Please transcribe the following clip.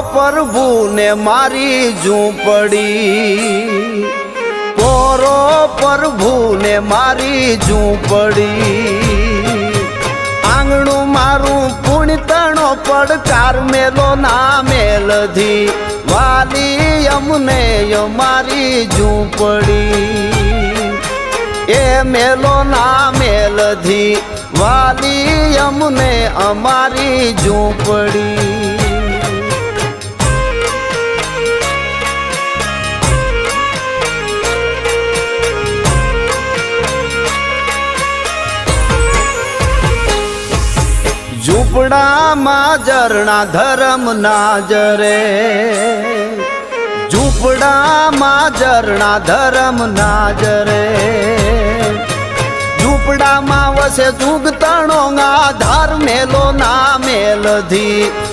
પ્રભુને મારી ઝૂંપડી. પોરો પ્રભુને મારી ઝૂંપડી. આંગણું મારું પુણ્યતણો પડકાર મેલો ના મેલધી. વાલી અમને મારી ઝૂંપડી. એ મેલો ના મેલધી. વાલી અમને અમારી ઝૂંપડી. ઝૂંપડામાં ઝરણા ધરમ ના જરે ઝૂંપડામાં ઝરણા ધરમ ના ઝૂંપડામાં વસે જુગતણો આધાર મેલો ના મેલધી.